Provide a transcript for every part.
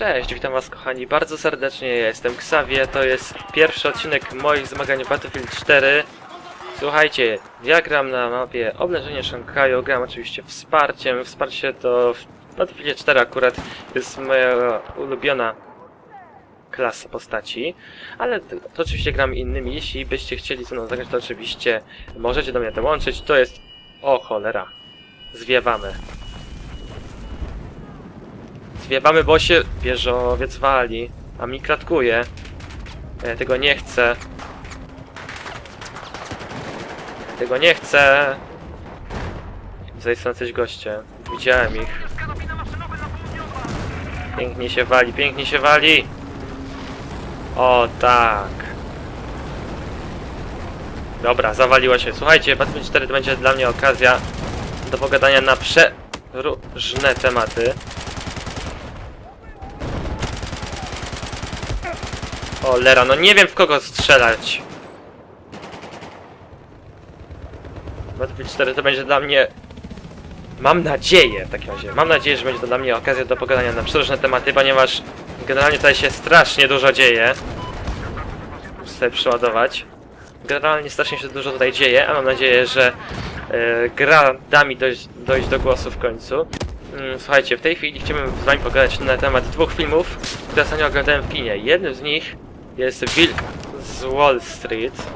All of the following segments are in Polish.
Cześć, witam was kochani bardzo serdecznie, ja jestem Xavier, to jest pierwszy odcinek moich zmagań Battlefield 4. Słuchajcie, ja gram na mapie Oblężenie Szankaju, gram oczywiście wsparciem, wsparcie to w Battlefield 4 akurat jest moja ulubiona klasa postaci, ale to, to oczywiście gram innymi, jeśli byście chcieli ze mną zagrać, to oczywiście możecie do mnie dołączyć, to jest... o cholera, zwiewamy. Zwiewamy, bo się wieżowiec wali, a mi klatkuje. Ja tego nie chcę. Ja tego nie chcę. Tutaj są coś goście. Widziałem ich. Pięknie się wali, pięknie się wali. O tak. Dobra, zawaliło się. Słuchajcie, Battlefield 4 to będzie dla mnie okazja do pogadania na przeróżne tematy. O, Lera, no nie wiem w kogo strzelać. Battlefield 4 to będzie dla mnie... Mam nadzieję, w takim razie, mam nadzieję, że będzie to dla mnie okazja do pogadania na przeróżne tematy, ponieważ generalnie tutaj się strasznie dużo dzieje. Muszę sobie przeładować. Generalnie strasznie się dużo tutaj dzieje, a mam nadzieję, że e, gra da mi dojść, dojść do głosu w końcu. Mm, Słuchajcie, w tej chwili chciałbym z wami pogadać na temat dwóch filmów, które ostatnio oglądałem w kinie. Jednym z nich jest Wilk z Wall Street.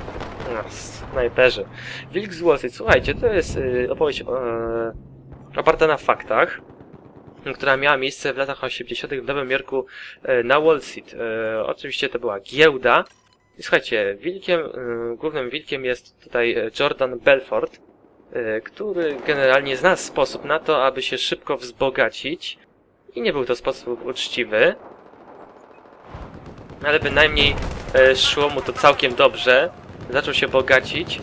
No, snajperzy. Wilk z Wall Street, słuchajcie, to jest y, opowieść e, oparta na faktach, która miała miejsce w latach 80. w Nowym Jorku e, na Wall Street. E, oczywiście to była giełda. I słuchajcie, wilkiem, e, głównym wilkiem jest tutaj Jordan Belfort, który generalnie zna sposób na to, aby się szybko wzbogacić. I nie był to sposób uczciwy ale bynajmniej e, szło mu to całkiem dobrze. Zaczął się bogacić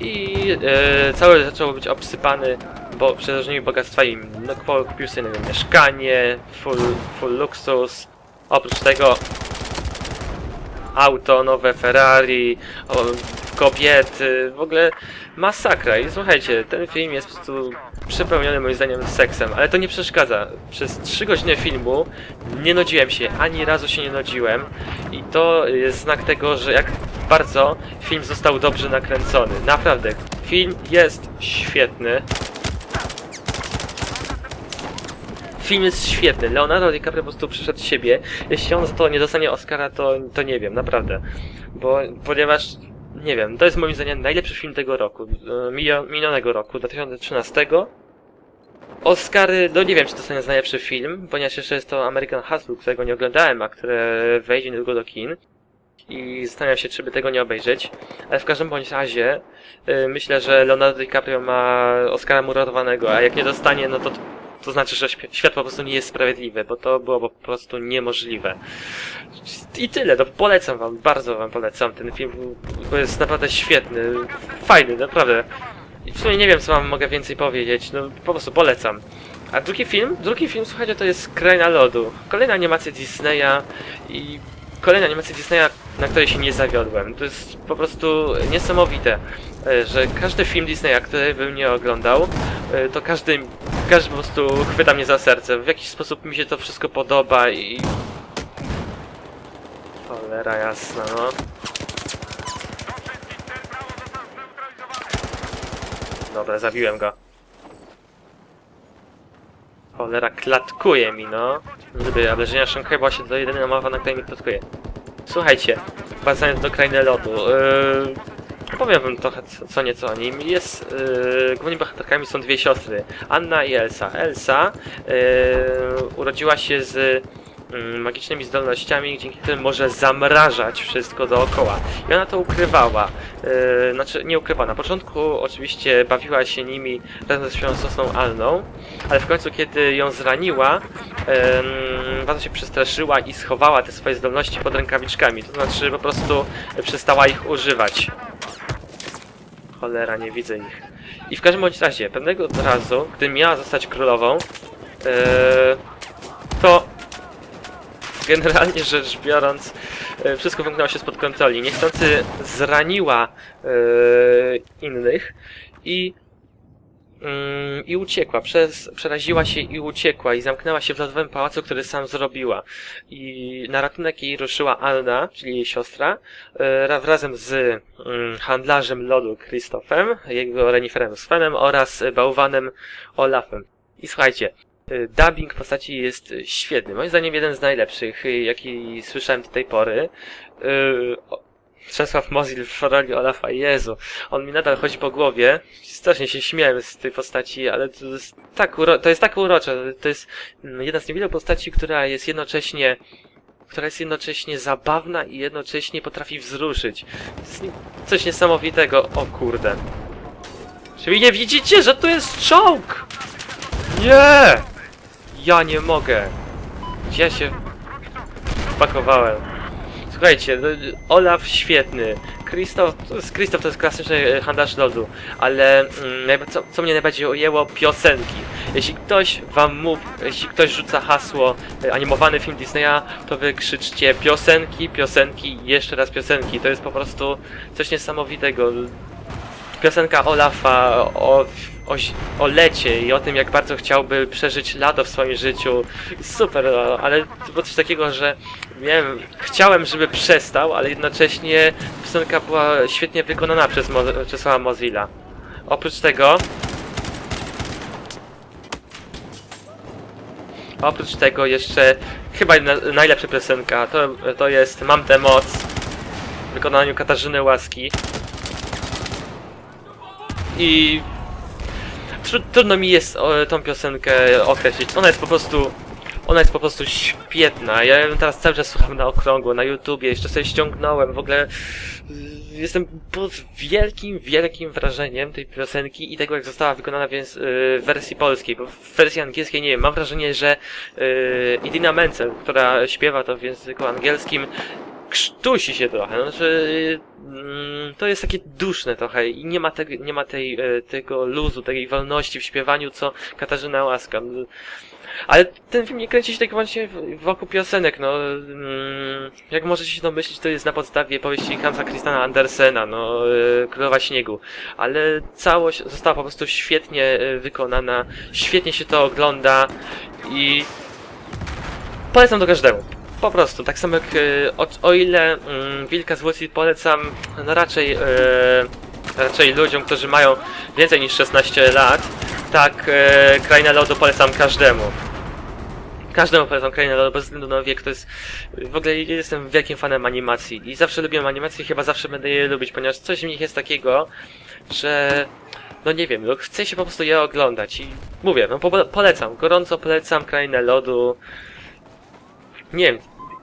i e, cały zaczął być obsypany bo przeróżnymi bogactwami. No, kupił sobie nowe mieszkanie, full, full luksus. Oprócz tego auto, nowe Ferrari, kobiety, w ogóle masakra. I słuchajcie, ten film jest po prostu przepełniony moim zdaniem seksem, ale to nie przeszkadza. Przez 3 godziny filmu nie nudziłem się, ani razu się nie nudziłem i to jest znak tego, że jak bardzo film został dobrze nakręcony. Naprawdę, film jest świetny. Film jest świetny. Leonardo DiCaprio po prostu przyszedł z siebie. Jeśli on za to nie dostanie Oscara, to, to nie wiem, naprawdę. Bo, ponieważ, nie wiem, to jest moim zdaniem najlepszy film tego roku, e, minionego roku, 2013. Oscary, no nie wiem, czy to jest najlepszy film, ponieważ jeszcze jest to American Hustle, którego nie oglądałem, a które wejdzie niedługo do kin. I zastanawiam się, czy by tego nie obejrzeć. Ale w każdym bądź razie, y, myślę, że Leonardo DiCaprio ma Oscara murowanego, a jak nie dostanie, no to to znaczy, że świ- świat po prostu nie jest sprawiedliwy, bo to było po prostu niemożliwe. I tyle, no polecam wam, bardzo wam polecam ten film, bo jest naprawdę świetny, fajny, naprawdę. I w sumie nie wiem, co wam mogę więcej powiedzieć, no po prostu polecam. A drugi film? Drugi film, słuchajcie, to jest Kraina Lodu. Kolejna animacja Disneya i kolejna animacja Disneya, na której się nie zawiodłem. To jest po prostu niesamowite, e, że każdy film Disneya, który bym nie oglądał, e, to każdy, każdy po prostu chwyta mnie za serce. W jakiś sposób mi się to wszystko podoba i... Cholera jasna, no. Dobra, zabiłem go. Cholera, klatkuje mi, no. Gdyby oblężenia Shanghai była się to jedyna mowa, na której mi klatkuje. Słuchajcie, wracając do krainy lodu. Yy, powiem trochę co, co nieco o nim. Jest, yy, głównymi bohaterkami są dwie siostry, Anna i Elsa. Elsa yy, urodziła się z mm, magicznymi zdolnościami, dzięki którym może zamrażać wszystko dookoła. I ona to ukrywała. Yy, znaczy, nie ukrywa. Na początku oczywiście bawiła się nimi razem ze swoją siostrą Alną, ale w końcu, kiedy ją zraniła, em, bardzo się przestraszyła i schowała te swoje zdolności pod rękawiczkami. To znaczy, po prostu przestała ich używać. Cholera, nie widzę ich. I w każdym bądź razie, pewnego razu, gdy miała zostać królową, e, to generalnie rzecz biorąc, e, wszystko wymknęło się spod kontroli. Niechcący zraniła e, innych i mm, i uciekła. Przez, przeraziła się i uciekła i zamknęła się w lodowym pałacu, który sam zrobiła. I na ratunek jej ruszyła Anna, czyli jej siostra, e, ra- razem z mm, handlarzem lodu Krzysztofem, jego reniferem Svenem oraz bałwanem Olafem. I słuchajcie, e, dubbing postaci jest świetny. Moim zdaniem jeden z najlepszych, jaki słyszałem do tej pory. Czesław Mozil w roli Olafa, Jezu, on mi nadal chodzi po głowie. Strasznie się śmiałem z tej postaci, ale to jest tak, uro- to jest tak urocze. To jest mm, jedna z niewielu postaci, która jest jednocześnie która jest jednocześnie zabawna i jednocześnie potrafi wzruszyć. To jest coś niesamowitego. O kurde. Czy wy nie widzicie, że tu jest czołg? Nie! Ja nie mogę. Gdzie ja się wpakowałem? Słuchajcie, no, Olaf świetny. Krzysztof, Krzysztof to jest klasyczny e, handlarz lodu, ale mm, co, co mnie najbardziej ojęło, piosenki. Jeśli ktoś wam mówi, jeśli ktoś rzuca hasło e, animowany film Disneya, to wy krzyczcie piosenki, piosenki jeszcze raz piosenki. To jest po prostu coś niesamowitego. Piosenka Olafa o, o, o lecie i o tym, jak bardzo chciałby przeżyć lato w swoim życiu. Super, o, ale to było coś takiego, że miałem, chciałem, żeby przestał, ale jednocześnie piosenka była świetnie wykonana przez Mo Czesława Mozilla. Oprócz tego Oprócz tego jeszcze chyba na, najlepsza piosenka to, to jest Mam tę moc w wykonaniu Katarzyny Łaski. I tru, trudno mi jest o, tą piosenkę określić. Ona jest po prostu ona jest po prostu świetna. Ja ją teraz cały czas słucham na okrągło, na YouTubie, jeszcze sobie ściągnąłem, w ogóle y, jestem pod wielkim, wielkim wrażeniem tej piosenki i tego, jak została wykonana w w wersji polskiej, bo w wersji angielskiej nie wiem, mam wrażenie, że y, Idina Menzel, która śpiewa to w języku angielskim, krztusi się trochę, znaczy mm, to jest takie duszne trochę i nie ma, tego, nie ma tej, e, tego luzu, tej wolności w śpiewaniu, co Katarzyna Łaska. Ale ten film nie kręci się tak właśnie wokół piosenek, no. Mm, jak możecie się domyślić, to jest na podstawie powieści Hansa Christiana Andersena, no, e, Królowa Śniegu. Ale całość została po prostu świetnie e, wykonana, świetnie się to ogląda i polecam to każdemu. Po prostu, tak samo jak e, o, o ile mm, Wilka z Street polecam no raczej, e, raczej ludziom, którzy mają więcej niż 16 lat, tak e, Krainę Lodu polecam każdemu. Każdemu polecam Krainę Lodu bez względu na wiek, to jest... W ogóle jestem wielkim fanem animacji i zawsze lubiłem animacje chyba zawsze będę je lubić, ponieważ coś w nich jest takiego, że... No nie wiem, no chcę się po prostu je oglądać i mówię, no po, polecam, gorąco polecam Krainę Lodu. Nie wiem,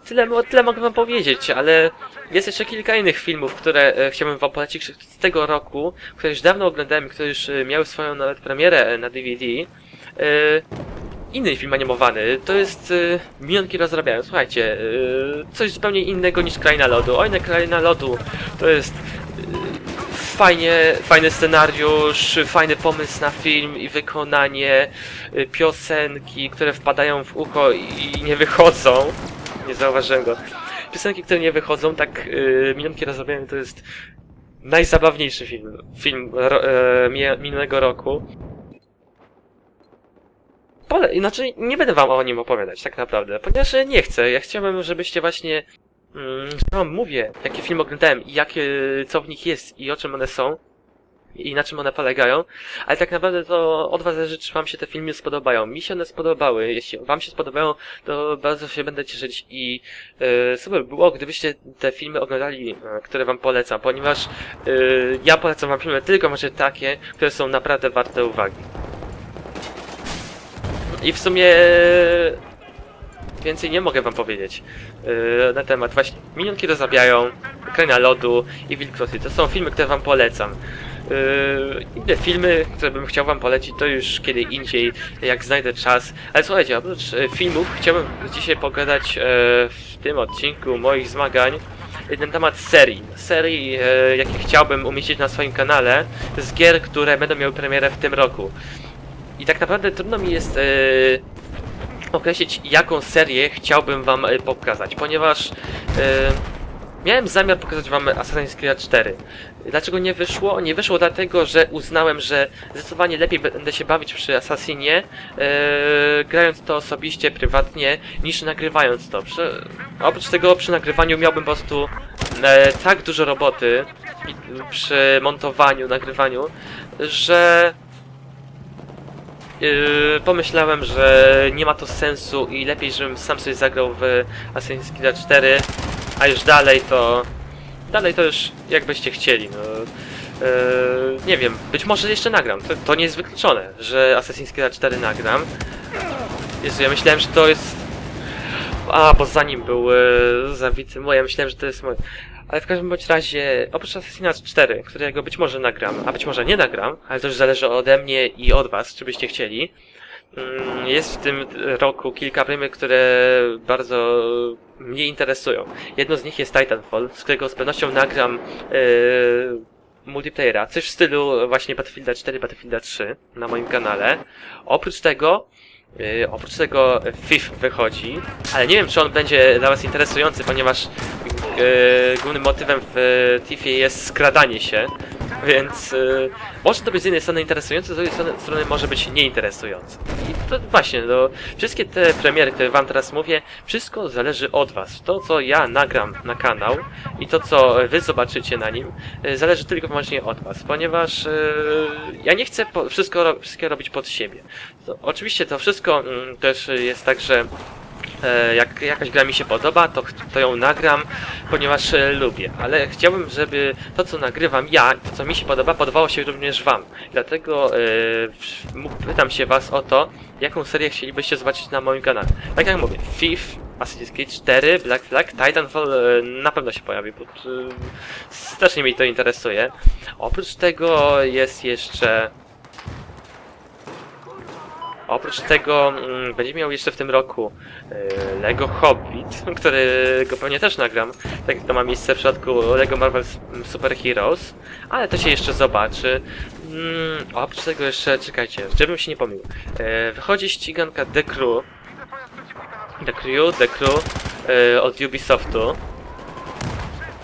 tyle, tyle mogę wam powiedzieć, ale jest jeszcze kilka innych filmów, które e, chciałbym wam polecić z tego roku, które już dawno oglądałem, które już e, miały swoją nawet premierę e, na DVD. E, inny film animowany, to jest e, Minionki rozrabiają. Słuchajcie, e, coś zupełnie innego niż Kraina Lodu. Oj, na Kraina Lodu to jest e, fajnie, fajny scenariusz, fajny pomysł na film i wykonanie, e, piosenki, które wpadają w ucho i nie wychodzą. Nie zauważyłem go. Piosenki, które nie wychodzą, tak yy, Minionki rozrabiają to jest najzabawniejszy film, film ro, mi- minionego roku. Pole, inaczej nie będę wam o nim opowiadać tak naprawdę, ponieważ nie chcę. Ja chciałbym, żebyście właśnie, mm, wam mówię, jakie filmy oglądałem i jakie, co w nich jest i o czym one są i na czym one polegają, ale tak naprawdę to od was zależy, czy wam się te filmy spodobają. Mi się one spodobały, jeśli wam się spodobają, to bardzo się będę cieszyć i e, super by było, gdybyście te filmy oglądali, e, które wam polecam, ponieważ e, ja polecam wam filmy tylko może takie, które są naprawdę warte uwagi. I w sumie więcej nie mogę wam powiedzieć e, na temat właśnie Minionki rozrabiają, Kraina Lodu i Wilk Rosy. To są filmy, które wam polecam. Yy, inne filmy, które bym chciał wam polecić, to już kiedy indziej, jak znajdę czas. Ale słuchajcie, oprócz e, filmów chciałbym dzisiaj pogadać e, w tym odcinku moich zmagań na temat serii. Serii, e, jakie chciałbym umieścić na swoim kanale, z gier, które będą miały premierę w tym roku. I tak naprawdę trudno mi jest określić, jaką serię chciałbym wam pokazać, ponieważ Miałem zamiar pokazać wam Assassin's Creed 4. Dlaczego nie wyszło? Nie wyszło dlatego, że uznałem, że zdecydowanie lepiej będę się bawić przy Assassinie, e, grając to osobiście, prywatnie, niż nagrywając to. Oprócz tego przy nagrywaniu miałbym po prostu e, tak dużo roboty przy montowaniu, nagrywaniu, że Yy, pomyślałem, że nie ma to sensu i lepiej, żebym sam sobie zagrał w Assassin's Creed 4, a już dalej to... Dalej to już jakbyście chcieli, no... Yy, nie wiem, być może jeszcze nagram, to, to nie jest wykluczone, że Assassin's Creed 4 nagram. Jezu, ja myślałem, że to jest... A, bo zanim był yy, zawity mój, ja myślałem, że to jest mój... Ale w każdym bądź razie, oprócz Assassin's 4, którego być może nagram, a być może nie nagram, ale to już zależy ode mnie i od was, czy byście chcieli. Mm, Jest w tym roku kilka premier, które bardzo mnie interesują. Jedno z nich jest Titanfall, z którego z pewnością nagram yy, multiplayera, coś w stylu właśnie Battlefielda 4, Battlefielda 3 na moim kanale. Oprócz tego Yy, oprócz tego FIF wychodzi, ale nie wiem czy on będzie dla was interesujący, ponieważ yy, głównym motywem w TIFie jest skradanie się, więc yy, może to być z jednej strony interesujące, z drugiej strony, może być nieinteresujące. I to właśnie, no, wszystkie te premiery, które wam teraz mówię, wszystko zależy od was. To co ja nagram na kanał i to co wy zobaczycie na nim, yy, zależy tylko i wyłącznie od was, ponieważ yy, ja nie chcę po, wszystko, wszystkiego robić pod siebie. To, oczywiście to wszystko mm, też jest tak, że jak jakaś gra mi się podoba, to, to ją nagram, ponieważ e, lubię. Ale chciałbym, żeby to, co nagrywam ja, to, co mi się podoba, podobało się również wam. Dlatego e, pytam się was o to, jaką serię chcielibyście zobaczyć na moim kanale. Tak jak mówię, FIF, Assassin's Creed 4, Black Flag, Titanfall e, na pewno się pojawi, bo e, strasznie mnie to interesuje. Oprócz tego jest jeszcze Oprócz tego mm, będzie miał jeszcze w tym roku e, Lego Hobbit, którego pewnie też nagram, tak jak to ma miejsce w przypadku Lego Marvel S- Super Heroes, ale to się jeszcze zobaczy. Mm, oprócz tego jeszcze, czekajcie, żebym się nie pomylił. E, wychodzi ściganka The Crew, The Crew, The Crew e, od Ubisoftu.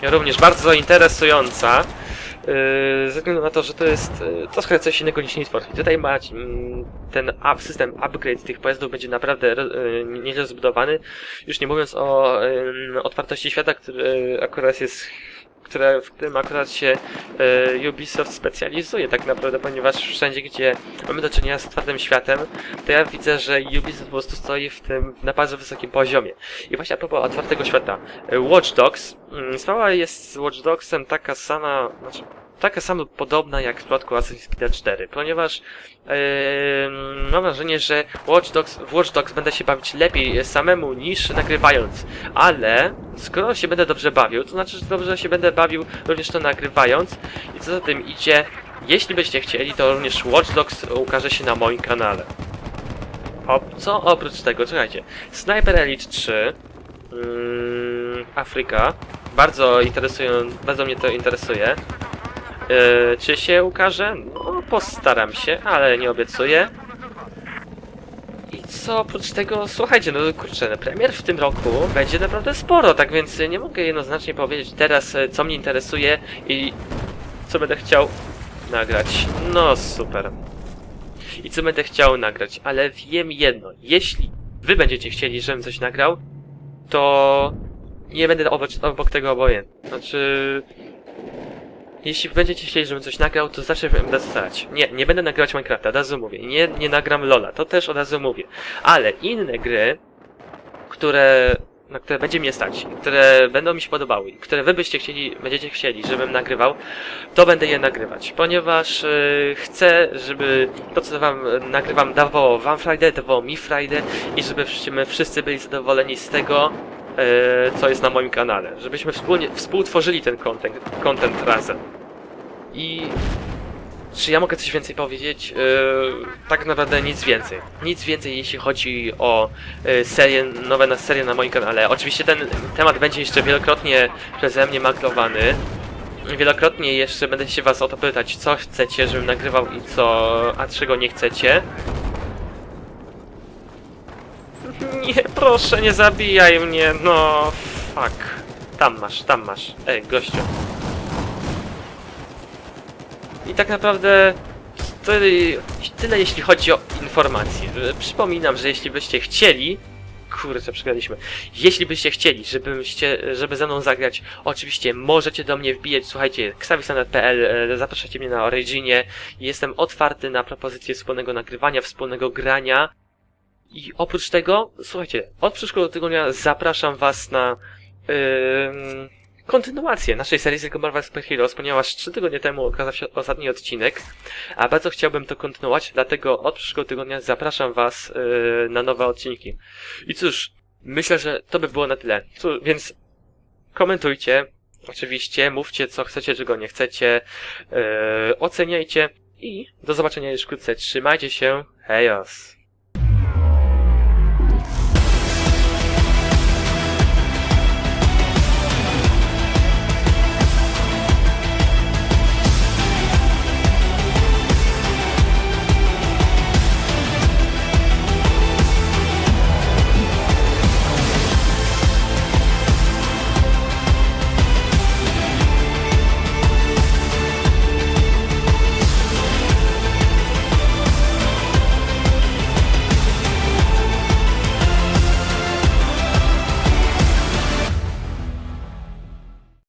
Również bardzo interesująca. Yy, ze względu na to, że to jest yy, trochę coś innego niż Need for Speed. Tutaj ma mm, ten system upgrade tych pojazdów będzie naprawdę yy, nieźle zbudowany. Już nie mówiąc o otwartości świata, który akurat jest które, w którym akurat się yy, Ubisoft specjalizuje tak naprawdę, ponieważ wszędzie, gdzie mamy do czynienia z otwartym światem, to ja widzę, że Ubisoft po prostu stoi w tym na bardzo wysokim poziomie. I właśnie a propos otwartego świata, yy, Watch Dogs, yy, sprawa jest z Watch Dogsem taka sama, znaczy taka sama podobna jak w przypadku Assassin's Creed 4, ponieważ yy, mam wrażenie, że Watch Dogs, w Watch Dogs będę się bawić lepiej samemu niż nagrywając, ale skoro się będę dobrze bawił, to znaczy, że dobrze się będę bawił również to nagrywając i co za tym idzie, jeśli byście chcieli, to również Watch Dogs ukaże się na moim kanale. O, co oprócz tego, czekajcie, Sniper Elite 3, mm, Afryka, bardzo interesują, bardzo mnie to interesuje. Yy, czy się ukaże? No, postaram się, ale nie obiecuję. I co oprócz tego, słuchajcie, no kurczę, premier w tym roku będzie naprawdę sporo, tak więc nie mogę jednoznacznie powiedzieć teraz, e, co mnie interesuje i co będę chciał nagrać. No super. I co będę chciał nagrać, ale wiem jedno, jeśli wy będziecie chcieli, żebym coś nagrał, to nie będę obok, obok tego obojętny. Znaczy, jeśli będziecie chcieli, żebym coś nagrał, to zawsze będę starać. Nie, nie będę nagrywać Minecrafta, od razu mówię. Nie, nie nagram Lola, to też od razu mówię. Ale inne gry, które, na które będzie mnie stać, które będą mi się podobały, które wy byście chcieli, będziecie chcieli, żebym nagrywał, to będę je nagrywać. Ponieważ yy, chcę, żeby to, co wam nagrywam, dawało wam Friday, dawało mi Friday i żebyśmy wszyscy byli zadowoleni z tego, co jest na moim kanale. Żebyśmy wspólnie, współtworzyli ten content, content razem. I czy ja mogę coś więcej powiedzieć? E, tak naprawdę nic więcej. Nic więcej jeśli chodzi o e, serię, nowe na serię na moim kanale. Oczywiście ten temat będzie jeszcze wielokrotnie przeze mnie maklowany. Wielokrotnie jeszcze będę się was o to pytać, co chcecie, żebym nagrywał i co, a czego nie chcecie. Nie, proszę, nie zabijaj mnie, no, fuck. Tam masz, tam masz. Ej, gościu. I tak naprawdę to tyle jeśli chodzi o informacje. Przypominam, że jeśli byście chcieli, kurczę, przegraliśmy. Jeśli byście chcieli, żebyście, żeby ze mną zagrać, oczywiście możecie do mnie wbijać, słuchajcie, xavisanet.pl, e, zapraszacie mnie na Originie, jestem otwarty na propozycje wspólnego nagrywania, wspólnego grania. I oprócz tego, słuchajcie, od przyszłego tygodnia zapraszam was na ym, kontynuację naszej serii z Marvel Super Heroes, ponieważ trzy tygodnie temu okazał się ostatni odcinek, a bardzo chciałbym to kontynuować, dlatego od przyszłego tygodnia zapraszam was yy, na nowe odcinki. I cóż, myślę, że to by było na tyle. Cóż, więc komentujcie, oczywiście, mówcie co chcecie, czego nie chcecie, yy, oceniajcie i do zobaczenia już wkrótce. Trzymajcie się, hejos!